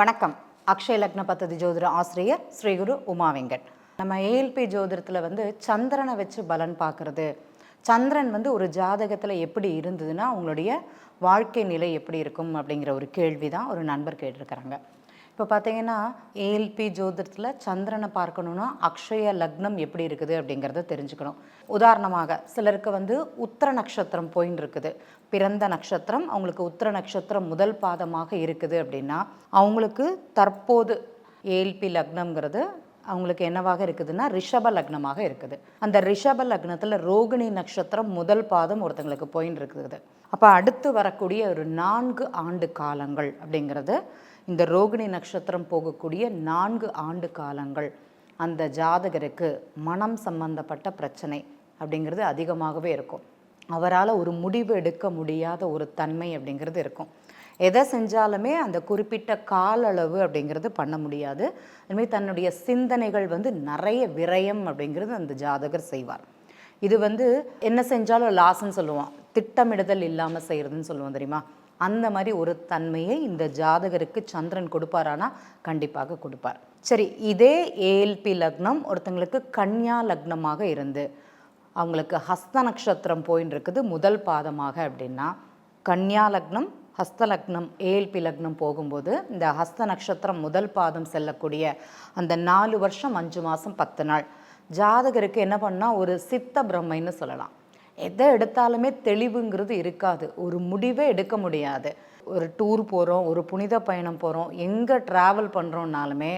வணக்கம். அக்ஷய லக்ன பத்ததி ஜோதிட ஆசிரியர் ஸ்ரீகுரு உமா வெங்கட். நம்ம ஏஎல்பி ஜோதிடத்தில் வந்து சந்திரனை வச்சு பலன் பார்க்குறது. சந்திரன் வந்து ஒரு ஜாதகத்தில் எப்படி இருந்ததுன்னா அவங்களுடைய வாழ்க்கை நிலை எப்படி இருக்கும் அப்படிங்கிற ஒரு கேள்வி தான் ஒரு நண்பர் கேட்டிருக்கிறாங்க. இப்போ பார்த்தீங்கன்னா ஏஎல்பி ஜோதிடத்தில் சந்திரனை பார்க்கணுன்னா அக்ஷய லக்னம் எப்படி இருக்குது அப்படிங்கிறத தெரிஞ்சுக்கணும். உதாரணமாக சிலருக்கு வந்து உத்திர நட்சத்திரம் போயின்னு இருக்குது. பிறந்த நட்சத்திரம் அவங்களுக்கு உத்திர நட்சத்திரம் முதல் பாதமாக இருக்குது அப்படின்னா அவங்களுக்கு தற்போது ஏஎல்பி லக்னம்ங்கிறது அவங்களுக்கு என்னவாக இருக்குதுன்னா ரிஷப லக்னமாக இருக்குது. அந்த ரிஷப லக்னத்தில் ரோகிணி நட்சத்திரம் முதல் பாதம் ஒருத்தங்களுக்கு போயின்னு இருக்குது. அப்போ அடுத்து வரக்கூடிய ஒரு நான்கு ஆண்டு காலங்கள் அப்படிங்கிறது இந்த ரோகிணி நட்சத்திரம் போகக்கூடிய நான்கு ஆண்டு காலங்கள் அந்த ஜாதகருக்கு மனம் சம்பந்தப்பட்ட பிரச்சனை அப்படிங்கிறது அதிகமாகவே இருக்கும். அவரால் ஒரு முடிவு எடுக்க முடியாத ஒரு தன்மை அப்படிங்கிறது இருக்கும். எதை செஞ்சாலுமே அந்த குறிப்பிட்ட கால அளவு அப்படிங்கிறது பண்ண முடியாது. அதுமாதிரி தன்னுடைய சிந்தனைகள் வந்து நிறைய விரயம் அப்படிங்கிறது அந்த ஜாதகர் செய்வார். இது வந்து என்ன செஞ்சாலும் லாஸ்ன்னு சொல்லுவான். திட்டமிடுதல் இல்லாமல் செய்கிறதுன்னு சொல்லுவோம் தெரியுமா? அந்த மாதிரி ஒரு தன்மையை இந்த ஜாதகருக்கு சந்திரன் கொடுப்பாரானா? கண்டிப்பாக கொடுப்பார். சரி இதே ஏஎல்பி லக்னம் ஒருத்தங்களுக்கு கன்யா லக்னமாக இருந்து அவங்களுக்கு ஹஸ்த நட்சத்திரம் போயின்னு இருக்குது முதல் பாதமாக அப்படின்னா கன்யா லக்னம் ஹஸ்த லக்னம் ஏஎல்பி லக்னம் போகும்போது இந்த ஹஸ்த நட்சத்திரம் முதல் பாதம் செல்லக்கூடிய அந்த நாலு வருஷம் அஞ்சு மாதம் பத்து நாள். ஜாதகருக்கு என்ன பண்ணால் ஒரு சித்த பிரம்மைன்னு சொல்லலாம். எதை எடுத்தாலுமே தெளிவுங்கிறது இருக்காது. ஒரு முடிவே எடுக்க முடியாது. ஒரு டூர் போகிறோம் ஒரு புனித பயணம் போகிறோம் எங்கே ட்ராவல் பண்ணுறோன்னாலுமே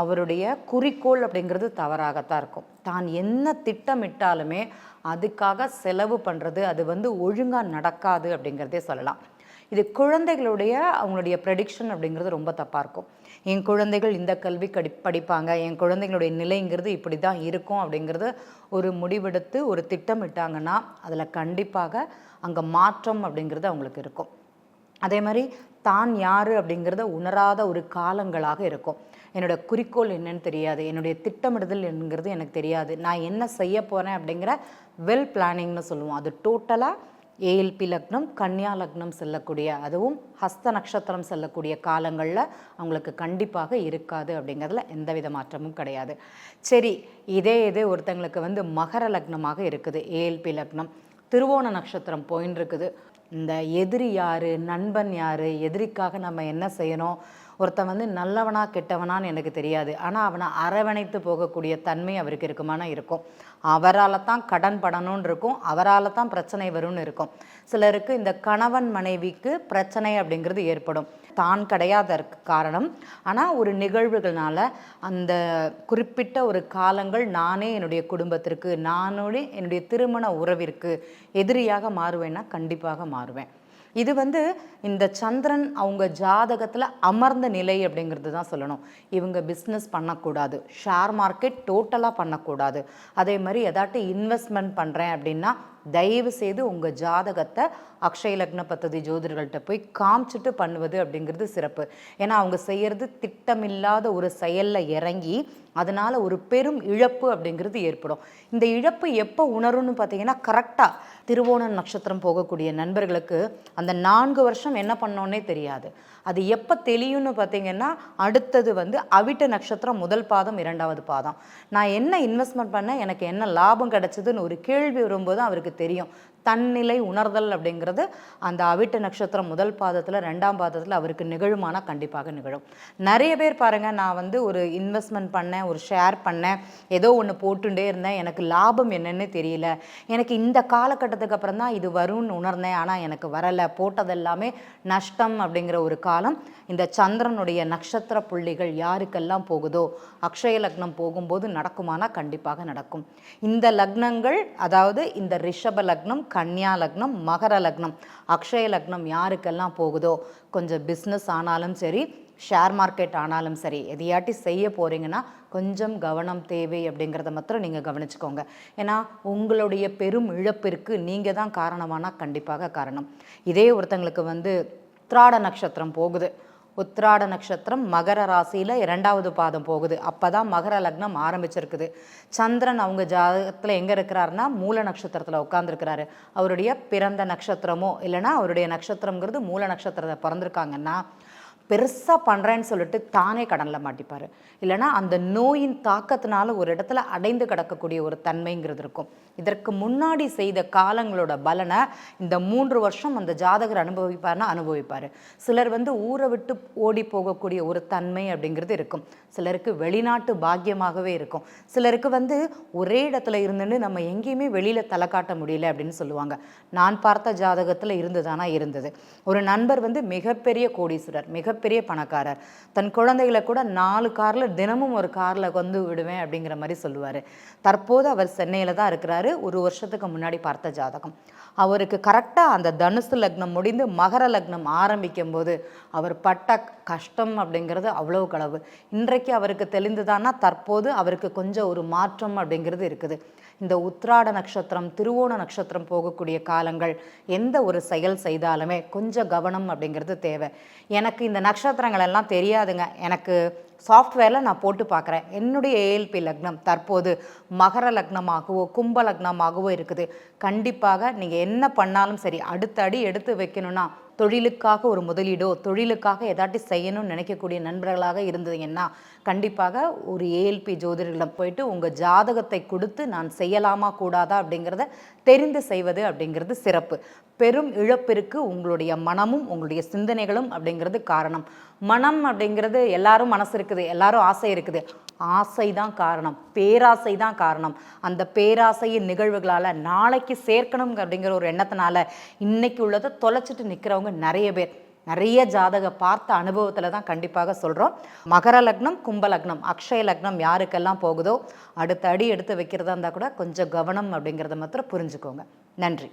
அவருடைய குறிக்கோள் அப்படிங்கிறது தவறாகத்தான் இருக்கும். தான் என்ன திட்டமிட்டாலுமே அதுக்காக செலவு பண்ணுறது அது வந்து ஒழுங்காக நடக்காது அப்படிங்கிறதே சொல்லலாம். இது குழந்தைகளுடைய அவங்களுடைய ப்ரெடிக்ஷன் அப்படிங்கிறது ரொம்ப தப்பாக இருக்கும். என் குழந்தைகள் இந்த கல்வி கடி படிப்பாங்க என் குழந்தைகளுடைய நிலைங்கிறது இப்படி தான் இருக்கும் அப்படிங்கிறது ஒரு முடிவெடுத்து ஒரு திட்டமிட்டாங்கன்னா அதில் கண்டிப்பாக அங்கே மாற்றம் அப்படிங்கிறது அவங்களுக்கு இருக்கும். அதே மாதிரி தான் யார் அப்படிங்கிறத உணராத ஒரு காலங்களாக இருக்கும். என்னோட குறிக்கோள் என்னன்னு தெரியாது என்னுடைய திட்டமிடுதல் என்கிறது எனக்கு தெரியாது. நான் என்ன செய்ய போகிறேன் அப்படிங்கிற வெல் பிளானிங்னு சொல்லுவோம். அது டோட்டலாக ஏஎல்பி லக்னம் கன்னியா லக்னம் செல்லக்கூடிய அதுவும் ஹஸ்த நட்சத்திரம் செல்லக்கூடிய காலங்களில் அவங்களுக்கு கண்டிப்பாக இருக்காது அப்படிங்கிறதுல எந்தவித மாற்றமும் கிடையாது. சரி இதே இதே ஒருத்தங்களுக்கு வந்து மகர லக்னமாக இருக்குது ஏஎல்பி லக்னம். திருவோண நட்சத்திரம் போயின்னு இருக்குது. இந்த எதிரி யார் நண்பன் யார் எதிரிக்காக நம்ம என்ன செய்யணும்? ஒருத்தன் வந்து நல்லவனா கெட்டவனான்னு எனக்கு தெரியாது. ஆனால் அவனை அரவணைத்து போகக்கூடிய தன்மை அவருக்கு இருக்குமானா இருக்கும். அவரால் தான் கடன் படணும்னு இருக்கும். அவரால் தான் பிரச்சனை வரும்னு இருக்கும். சிலருக்கு இந்த கணவன் மனைவிக்கு பிரச்சனை அப்படிங்கிறது ஏற்படும். தான் கிடையாதற்கு காரணம். ஆனால் ஒரு நிகழ்வுகள்னால அந்த குறிப்பிட்ட ஒரு காலங்கள் நானே என்னுடைய குடும்பத்திற்கு நானோட என்னுடைய திருமண உறவிற்கு எதிரியாக மாறுவேன்னா கண்டிப்பாக மாறுவேன். இது வந்து இந்த சந்திரன் அவங்க ஜாதகத்தில் அமர்ந்த நிலை அப்படிங்கிறது தான் சொல்லணும். இவங்க பிஸ்னஸ் பண்ணக்கூடாது. ஷேர் மார்க்கெட் டோட்டலாக பண்ணக்கூடாது. அதே மாதிரி எதாட்டி இன்வெஸ்ட்மெண்ட் பண்ணுறேன் அப்படின்னா தயவு செய்து உங்கள் ஜாதகத்தை அக்ஷய லக்ன பத்ததி ஜோதிடர்கள்ட்ட போய் காமிச்சிட்டு பண்ணுவது அப்படிங்கிறது சிறப்பு. ஏன்னா அவங்க செய்கிறது திட்டமில்லாத ஒரு செயலில் இறங்கி அதனால் ஒரு பெரும் இழப்பு அப்படிங்கிறது ஏற்படும். இந்த இழப்பு எப்போ உணரும்னு பார்த்தீங்கன்னா கரெக்டாக திருவோண நட்சத்திரம் போகக்கூடிய நண்பர்களுக்கு அந்த நான்கு வருஷம் என்ன பண்ணோன்னே தெரியாது. அது எப்போ தெளியும்னு பார்த்தீங்கன்னா அடுத்தது வந்து அவிட்ட நட்சத்திரம் முதல் பாதம் இரண்டாவது பாதம். நான் என்ன இன்வெஸ்ட்மெண்ட் பண்ணேன் எனக்கு என்ன லாபம் கிடச்சிதுன்னு ஒரு கேள்வி வரும்போது அவருக்கு தெரியும். தன்னிலை உணர்தல் அப்படிங்கிறது அந்த அவிட்ட நட்சத்திரம் முதல் பாதத்தில் ரெண்டாம் பாதத்தில் அவருக்கு நிகழுமானா கண்டிப்பாக நிகழும். நிறைய பேர் பாருங்கள் நான் வந்து ஒரு இன்வெஸ்ட்மெண்ட் பண்ணேன் ஒரு ஷேர் பண்ணேன் ஏதோ ஒன்று போட்டுட்டே இருந்தேன் எனக்கு லாபம் என்னன்னு தெரியல. எனக்கு இந்த காலகட்டத்துக்கு அப்புறம் தான் இது வரும்னு உணர்ந்தேன் ஆனால் எனக்கு வரலை. போட்டதெல்லாமே நஷ்டம் அப்படிங்கிற ஒரு காலம். இந்த சந்திரனுடைய நட்சத்திர புள்ளிகள் யாருக்கெல்லாம் போகுதோ அக்ஷய லக்னம் போகும்போது நடக்குமானா கண்டிப்பாக நடக்கும். இந்த லக்னங்கள் அதாவது இந்த ரிஷப லக்னம் கன்னியா லக்னம் மகர லக்னம் அக்ஷய லக்னம் யாருக்கெல்லாம் போகுதோ கொஞ்சம் பிஸ்னஸ் ஆனாலும் சரி ஷேர் மார்க்கெட் ஆனாலும் சரி எதையாட்டி செய்ய போகிறீங்கன்னா கொஞ்சம் கவனம் தேவை அப்படிங்கிறத மாத்திரம் நீங்கள் கவனிச்சுக்கோங்க. ஏன்னா உங்களுடைய பெரும் இழப்பிற்கு நீங்கள் தான் காரணமானால் கண்டிப்பாக காரணம். இதே ஒருத்தங்களுக்கு வந்து திராட நட்சத்திரம் போகுது. உத்ராட நட்சத்திரம் மகர ராசியில் இரண்டாவது பாதம் போகுது. அப்போ தான் மகர லக்னம் ஆரம்பிச்சிருக்குது. சந்திரன் அவங்க ஜாதகத்தில் எங்கே இருக்கிறாருன்னா மூல நட்சத்திரத்தில் உட்காந்துருக்கிறாரு அவருடைய பிறந்த நட்சத்திரமோ இல்லைன்னா அவருடைய நட்சத்திரங்கிறது மூல நட்சத்திரத்தை பிறந்திருக்காங்கன்னா பெருசாக பண்ணுறேன்னு சொல்லிட்டு தானே கடனில் மாட்டிப்பார். இல்லைன்னா அந்த நோயின் தாக்கத்தினால ஒரு இடத்துல அடைந்து கிடக்கக்கூடிய ஒரு தன்மைங்கிறது இருக்கும். இதற்கு முன்னாடி செய்த காலங்களோட பலனை இந்த மூன்று வருஷம் அந்த ஜாதகர் அனுபவிப்பார்னா அனுபவிப்பார். சிலர் வந்து ஊரை விட்டு ஓடி போகக்கூடிய ஒரு தன்மை அப்படிங்கிறது இருக்கும். சிலருக்கு வெளிநாட்டு பாக்கியமாகவே இருக்கும். சிலருக்கு வந்து ஒரே இடத்துல இருந்துன்னு நம்ம எங்கேயுமே வெளியில் தலை காட்ட முடியல அப்படின்னு சொல்லுவாங்க. நான் பார்த்த ஜாதகத்தில் இருந்ததானா இருந்தது. ஒரு நண்பர் வந்து மிகப்பெரிய கோடீஸ்வரர் மிகப்பெரிய பணக்காரர். தன் குழந்தைகளை கூட நாலு காரில் தினமும் ஒரு காரில் கொண்டு விடுவேன் அப்படிங்கிற மாதிரி சொல்லுவார். தற்போது அவர் சென்னையில் தான் இருக்கிறாரு. ஒரு வருஷத்துக்கு முன்னாடி பார்த்த ஜாதகம். அவருக்கு கரெக்டாக அந்த தனுசு லக்னம் முடிந்து மகர லக்னம் ஆரம்பிக்கும் போது அவர் பட்ட கஷ்டம் அப்படிங்கிறது அவ்வளோ களவு. இன்றைக்கு அவருக்கு தெளிந்துதானா? தற்போது அவருக்கு கொஞ்சம் ஒரு மாற்றம் அப்படிங்கிறது இருக்குது. இந்த உத்ராட நட்சத்திரம் திருவோண நட்சத்திரம் போகக்கூடிய காலங்கள் எந்த ஒரு செயல் செய்தாலுமே கொஞ்சம் கவனம் அப்படிங்கிறது தேவை. எனக்கு இந்த நட்சத்திரங்கள் எல்லாம் தெரியாதுங்க. எனக்கு சாஃப்ட்வேரில் நான் போட்டு பார்க்குறேன். என்னுடைய ஏஎல்பி லக்னம் தற்போது மகர லக்னமாகவோ கும்ப லக்னமாகவோ இருக்குது. கண்டிப்பாக நீங்கள் என்ன பண்ணாலும் சரி அடுத்த அடி எடுத்து வைக்கணும்னா தொழிலுக்காக ஒரு முதலீடோ தொழிலுக்காக ஏதாட்டி செய்யணும்னு நினைக்கக்கூடிய நண்பர்களாக இருந்ததுங்கன்னா கண்டிப்பாக ஒரு ஏஎல்பி ஜோதிடர்களிடம் போயிட்டு உங்கள் ஜாதகத்தை கொடுத்து நான் செய்யலாமா கூடாதா அப்படிங்கிறத தெரிந்து செய்வது அப்படிங்கிறது சிறப்பு. பெரும் இழப்பிற்கு உங்களுடைய மனமும் உங்களுடைய சிந்தனைகளும் அப்படிங்கிறது காரணம். மனம் அப்படிங்கிறது எல்லாரும் மனசு இருக்குது எல்லாரும் ஆசை இருக்குது. ஆசை தான் காரணம் பேராசை தான் காரணம். அந்த பேராசையின் நிகழ்வுகளால் நாளைக்கு சேர்க்கணும் அப்படிங்கிற ஒரு எண்ணத்தினால இன்னைக்கு உள்ளதை தொலைச்சிட்டு நிற்கிறவங்க நிறைய பேர். நிறைய ஜாதக பார்த்த அனுபவத்தில் தான் கண்டிப்பாக சொல்கிறோம் மகர லக்னம் கும்ப லக்னம் அக்ஷய லக்னம் யாருக்கெல்லாம் போகுதோ அடுத்த அடி எடுத்து வைக்கிறதா இருந்தால் கூட கொஞ்சம் கவனம் அப்படிங்கிறத மாத்திரம் புரிஞ்சுக்கோங்க. நன்றி.